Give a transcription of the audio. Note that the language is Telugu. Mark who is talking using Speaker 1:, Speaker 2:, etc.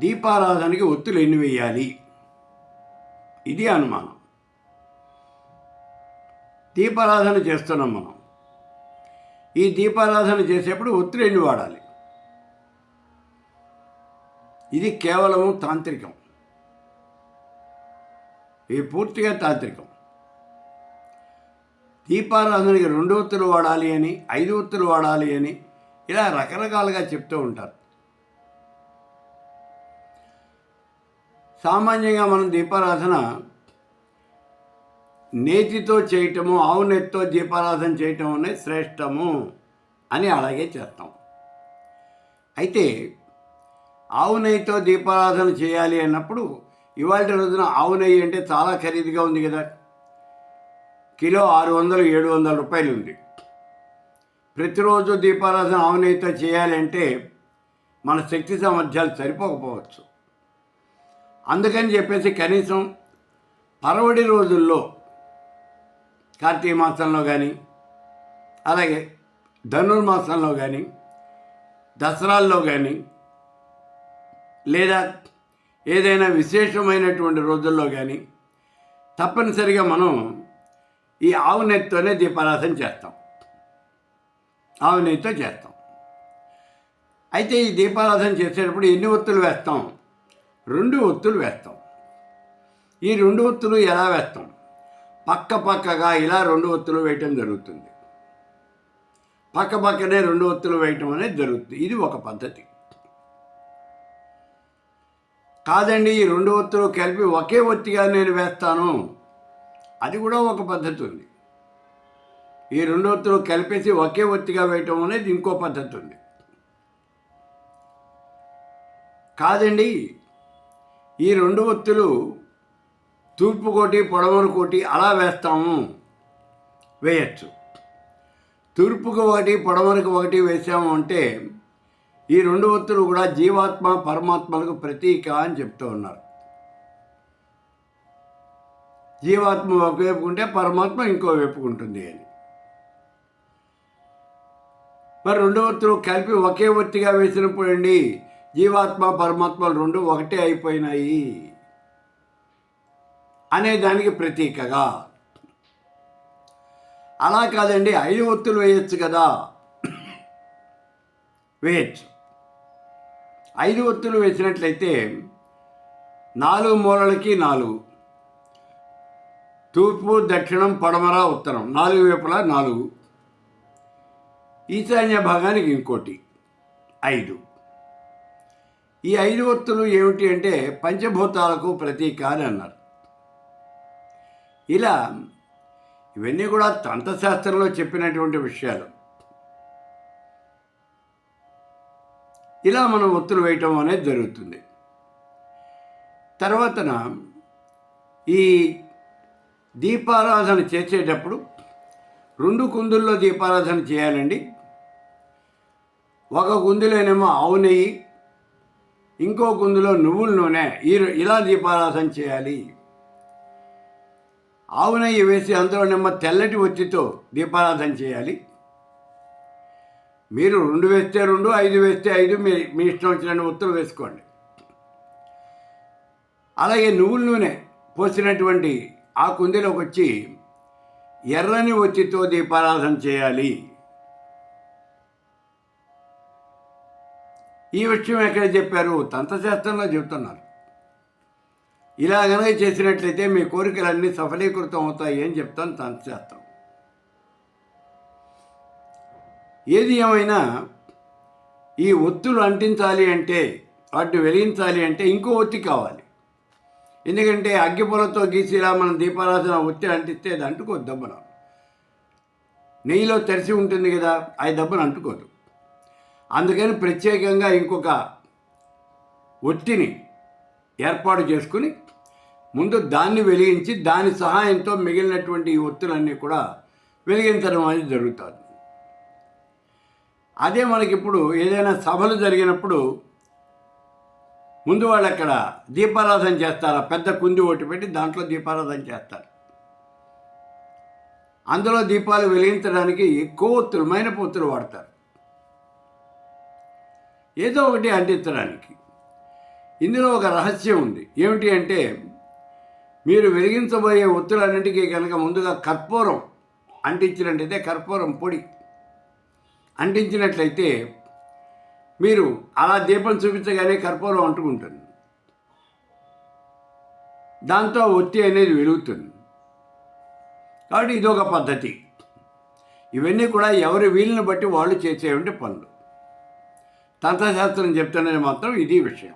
Speaker 1: దీపారాధనకి ఒత్తులు ఎన్ని వేయాలి ఇది అనుమానం. దీపారాధన చేస్తున్నాం మనం. ఈ దీపారాధన చేసేప్పుడు ఒత్తులు ఎన్ని వాడాలి? ఇది కేవలం తాంత్రికం. ఇది పూర్తిగా తాంత్రికం. దీపారాధనకి రెండు ఒత్తులు వాడాలి అని ఐదు ఒత్తులు వాడాలి అని ఇలా రకరకాలుగా చెప్తూ ఉంటారు. సామాన్యంగా మనం దీపారాధన నేతితో చేయటము ఆవు నెత్తితో దీపారాధన చేయటం అనేది శ్రేష్టము అని అలాగే చేస్తాం. అయితే ఆవు నెయ్యితో దీపారాధన చేయాలి అన్నప్పుడు ఇవాళ రోజున ఆవు నెయ్యి అంటే చాలా ఖరీదుగా ఉంది కదా. కిలో ఆరు వందలు ఏడు వందల రూపాయలు ఉంది. ప్రతిరోజు దీపారాధన ఆవు నెయ్యితో చేయాలి అంటే మన శక్తి సామర్థ్యాలు సరిపోకపోవచ్చు. అందుకని చెప్పేసి కనీసం పరవడి రోజుల్లో కార్తీక మాసంలో కానీ అలాగే ధనుర్మాసంలో కానీ దసరాల్లో కానీ లేదా ఏదైనా విశేషమైనటువంటి రోజుల్లో కానీ తప్పనిసరిగా మనం ఈ ఆవు నెయ్యితోనే దీపారాధన చేస్తాం. ఆవు నెయ్యితో చేస్తాం. అయితే ఈ దీపారాధన చేసేటప్పుడు ఎన్ని ఒత్తులు వేస్తాం? రెండు ఒత్తులు వేస్తాం. ఈ రెండు ఒత్తులు ఎలా వేస్తాం? పక్క పక్కగా ఇలా రెండు ఒత్తులు వేయటం జరుగుతుంది. పక్క పక్కనే రెండు ఒత్తులు వేయటం అనేది జరుగుతుంది. ఇది ఒక పద్ధతి. కాదండి ఈ రెండు ఒత్తులు కలిపి ఒకే ఒత్తిగా నేను వేస్తాను. అది కూడా ఒక పద్ధతి ఉంది. ఈ రెండు ఒత్తులు కలిపేసి ఒకే ఒత్తిగా వేయటం అనేది ఇంకో పద్ధతి ఉంది. కాదండి ఈ రెండు ఒత్తులు తూర్పు కోటి పొడవను కోటి అలా వేస్తాము. వేయచ్చు. తూర్పుకు ఒకటి పొడవనికి ఒకటి వేసాము అంటే ఈ రెండు ఒత్తులు కూడా జీవాత్మ పరమాత్మలకు ప్రతీక అని చెప్తూ ఉన్నారు. జీవాత్మ ఒకవైపు ఉంటే పరమాత్మ ఇంకో వైపు ఉంటుంది అని. మరి రెండు ఒత్తులు కలిపి ఒకే ఒత్తిగా వేసినప్పుడు అండి జీవాత్మ పరమాత్మలు రెండు ఒకటే అయిపోయినాయి అనే దానికి ప్రతీకగా. అలా కాదండి ఐదు ఒత్తులు వేయచ్చు కదా. వేయచ్చు. ఐదు ఒత్తులు వేసినట్లయితే నాలుగు మూలలకి నాలుగు. తూర్పు దక్షిణం పడమర ఉత్తరం. నాలుగు వైపులా నాలుగు. ఈశాన్య భాగానికి ఇంకోటి. ఐదు. ఈ ఐదు ఒత్తులు ఏమిటి అంటే పంచభూతాలకు ప్రతీక అని అన్నారు. ఇలా ఇవన్నీ కూడా తంత్రశాస్త్రంలో చెప్పినటువంటి విషయాలు. ఇలా మనం ఒత్తులు వేయటం అనేది జరుగుతుంది. తర్వాతన ఈ దీపారాధన చేసేటప్పుడు రెండు కుందుల్లో దీపారాధన చేయాలండి. ఒక కుందులోనేమో ఆవు నెయ్యి ఇంకో కుందులో నువ్వుల నూనె ఈ ఇలా దీపారాధన చేయాలి. ఆవు నెయ్యి వేసి నిమ్మ తెల్లటి ఒత్తితో దీపారాధన చేయాలి. మీరు రెండు వేస్తే రెండు ఐదు వేస్తే ఐదు మీ మీ ఇష్టం వచ్చిన ఒత్తులు వేసుకోండి. అలాగే నువ్వుల నూనె పోసినటువంటి ఆ కుందిలోకి వచ్చి ఎర్రని ఒత్తితో దీపారాధన చేయాలి. ఈ విషయం ఎక్కడ చెప్పారు? తంత్రశాస్త్రంలో చెబుతున్నారు. ఇలా కనుక చేసినట్లయితే మీ కోరికలన్నీ సఫలీకృతం అవుతాయి అని చెప్తాను తంత్రశాస్త్రం ఏది ఏమైనా ఈ ఒత్తులు అంటించాలి అంటే వాటిని వెలిగించాలి అంటే ఇంకో ఒత్తి కావాలి. ఎందుకంటే అగ్గిపొలతో గీసి ఇలా మనం దీపారాధన ఒత్తి అంటిస్తే అది అంటుకోదు దెబ్బన. నెయ్యిలో తెరిచి ఉంటుంది కదా అది దెబ్బను అంటుకోదు. అందుకని ప్రత్యేకంగా ఇంకొక ఒత్తిని ఏర్పాటు చేసుకుని ముందు దాన్ని వెలిగించి దాని సహాయంతో మిగిలినటువంటి ఈ ఒత్తులన్నీ కూడా వెలిగించడం అనేది జరుగుతుంది. అదే మనకిప్పుడు ఏదైనా సభలు జరిగినప్పుడు ముందు వాళ్ళు అక్కడ దీపారాధన చేస్తారు? పెద్ద కుంది ఒకటి పెట్టి దాంట్లో దీపారాధన చేస్తారు. అందులో దీపాలు వెలిగించడానికి ఎక్కువ ఒత్తులు మైనపు ఒత్తులు వాడతారు. ఏదో ఒకటి అంటించడానికి ఇందులో ఒక రహస్యం ఉంది. ఏమిటి అంటే మీరు వెలిగించబోయే ఒత్తులన్నింటికీ కనుక ముందుగా కర్పూరం అంటించినట్టయితే కర్పూరం పొడి అంటించినట్లయితే మీరు అలా దీపం చూపించగానే కర్పూరం అంటుకుంటుంది. దాంతో ఒత్తి అనేది వెలుగుతుంది. కాబట్టి ఇదొక పద్ధతి. ఇవన్నీ కూడా ఎవరి వీలుని బట్టి వాళ్ళు చేసేవంటి పనులు. తంత్రశాస్త్రం చెప్తున్నది మాత్రం ఇది విషయం.